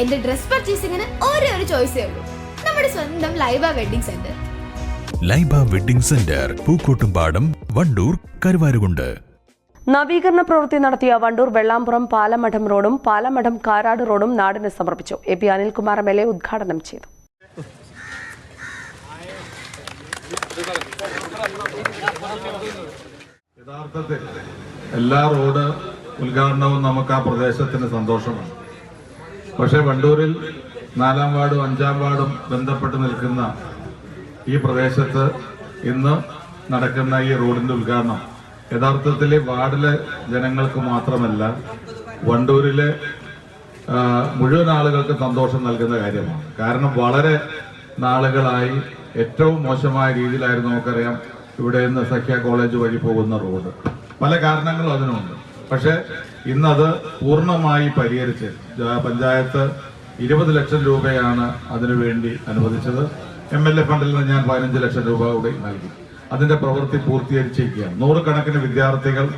എന്റെ ഡ്രസ് പർച്ചേസിംഗിന് ഒരേ ഒരു ചോയ്സേ ഉള്ളൂ. നമ്മുടെ സ്വന്തം Laiba wedding centre. Laiba wedding centre Pookkottumpadam Wandoor Karuvarakundu. നവീകരണ പ്രവൃത്തി നടത്തിയ വണ്ടൂർ വെള്ളാമ്പുറം പാലമഠം റോഡും പാലമഠം കാരാട് റോഡും നാടിന് സമർപ്പിച്ചു. A P Anilkumar M L A ഉദ്ഘാടനം ചെയ്തു. യഥാർത്ഥത്തിൽ എല്ലാ റോഡ് ഉദ്ഘാടനവും നമുക്ക് ആ പ്രദേശത്തിന് സന്തോഷമാണ്. പക്ഷെ വണ്ടൂരിൽ നാലാം വാർഡും അഞ്ചാം വാർഡും ബന്ധപ്പെട്ട് നിൽക്കുന്ന ഈ പ്രദേശത്ത് ഇന്ന് നടക്കുന്ന ഈ റോഡിന്റെ ഉദ്ഘാടനം. യഥാർത്ഥത്തിൽ വാർഡിലെ ജനങ്ങൾക്ക് മാത്രമല്ല വണ്ടൂരിലെ മുഴുവൻ ആളുകൾക്ക് സന്തോഷം നൽകുന്ന കാര്യമാണ്. കാരണം വളരെ നാളുകളായി ഏറ്റവും മോശമായ രീതിയിലായിരുന്നു നമുക്കറിയാം ഇവിടെ നിന്ന് സഖ്യ കോളേജ് വഴി പോകുന്ന റോഡ്. പല കാരണങ്ങളും അതിനുണ്ട്. പക്ഷെ ഇന്നത് പൂർണമായി പരിഹരിച്ച് പഞ്ചായത്ത് ഇരുപത് ലക്ഷം രൂപയാണ് അതിനുവേണ്ടി അനുവദിച്ചത്. എം എൽ എ ഫണ്ടിൽ നിന്ന് ഞാൻ പതിനഞ്ച് ലക്ഷം രൂപ കൂടി നൽകി. അതിന്റെ പ്രവൃത്തി പൂർത്തീകരിച്ചിരിക്കുകയാണ്. നൂറുകണക്കിന് വിദ്യാർത്ഥികൾ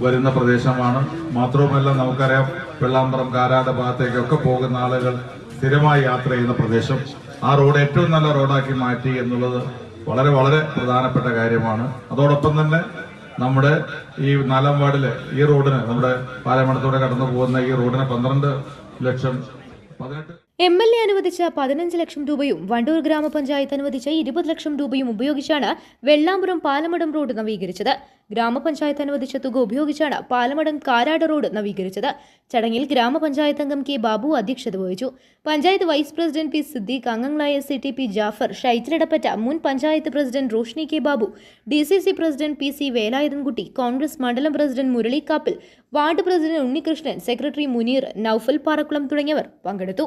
വരുന്ന പ്രദേശമാണ്. മാത്രവുമല്ല നമുക്കറിയാം വെള്ളാമ്പറം കാരാട് ഭാഗത്തേക്കൊക്കെ പോകുന്ന ആളുകൾ സ്ഥിരമായി യാത്ര ചെയ്യുന്ന പ്രദേശം. ആ റോഡ് ഏറ്റവും നല്ല റോഡാക്കി മാറ്റി എന്നുള്ളത് വളരെ വളരെ പ്രധാനപ്പെട്ട കാര്യമാണ്. അതോടൊപ്പം തന്നെ നമ്മുടെ ഈ നാലാം വാർഡിലെ ഈ റോഡിന് നമ്മുടെ പാലമണത്തൂടെ കടന്നു പോകുന്ന ഈ റോഡിന് പന്ത്രണ്ട് ലക്ഷം പതിനെട്ട് എം എൽ എ അനുവദിച്ച പതിനഞ്ച് ലക്ഷം രൂപയും വണ്ടൂർ ഗ്രാമപഞ്ചായത്ത് അനുവദിച്ച ഇരുപത് ലക്ഷം രൂപയും ഉപയോഗിച്ചാണ് വെള്ളാമ്പുറം പാലമടം റോഡ് നവീകരിച്ചത്. ഗ്രാമപഞ്ചായത്ത് അനുവദിച്ച തുക ഉപയോഗിച്ചാണ് പാലമടം കാരാട് റോഡ് നവീകരിച്ചത്. ചടങ്ങിൽ ഗ്രാമപഞ്ചായത്ത് അംഗം കെ ബാബു അധ്യക്ഷത വഹിച്ചു. Panchayat vice president P Siddique അംഗങ്ങളായ സി ടി പി ജാഫർ ഷൈറ്റിലിടപ്പറ്റ മുൻ panchayat president Roshni K Babu D C C president P C Velayudhankutty Congress മണ്ഡലം president Murali Kappil ward president Unnikrishnan secretary Muneer Noufal Parakkulam തുടങ്ങിയവർ പങ്കെടുത്തു.